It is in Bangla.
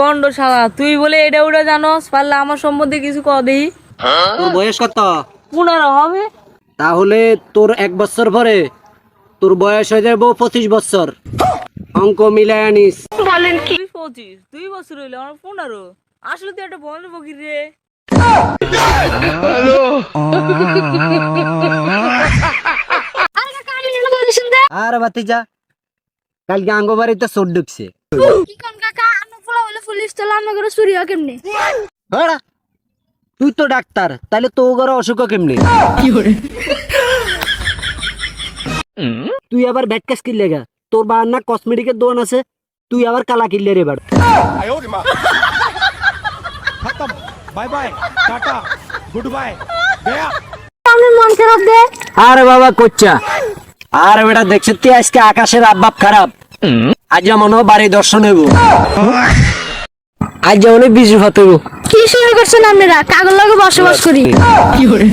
বন্ড শালা তুই বলে এটা ওটা জানোস? পারলে আমার সম্বন্ধে কিছু কও দেহি তোর বয়স কত? পনেরো হবে। তাহলে তোর এক বছর পরে তোর বয়স হয়ে যাব পঁচিশ বছর। অঙ্ক মিলাই আনিস। তুই পঁচিশ দুই বছর হইলে আমার পনেরো। আসলে তুই একটা বন্ধ ফকির রে। আরে আর বাতিজা কালকে আঙ্গ বাড়িতে চোর ঢুকছে। কি কোন কাকা? তাহলে পুলিশ তাহলে আমার চুরি হয় কেমনি? হ্যাঁ। তুই তো ডাক্তার তাহলে তো ঘরে অসুখ কেমনি? কি করে তুই আবার ব্যাট ক্যাশ কিনলে গা। তোর বা না কসমেটিকের দোকান আছে তুই আবার কালা কিনলে রে এবার bye bye tata good bye আমি মন খারাপ দে। আরে বাবা কোচ্চা। আরে বেটা দেখছিস তুই আজকে আকাশের আব্বাব খারাপ। আজ মনে বাড়ি দর্শন হইব। আজ যেমন বিজু ভাত হইব। কি শুরু করছেন আপনারা? কাগজ লাগে বসবাস করি। কি করে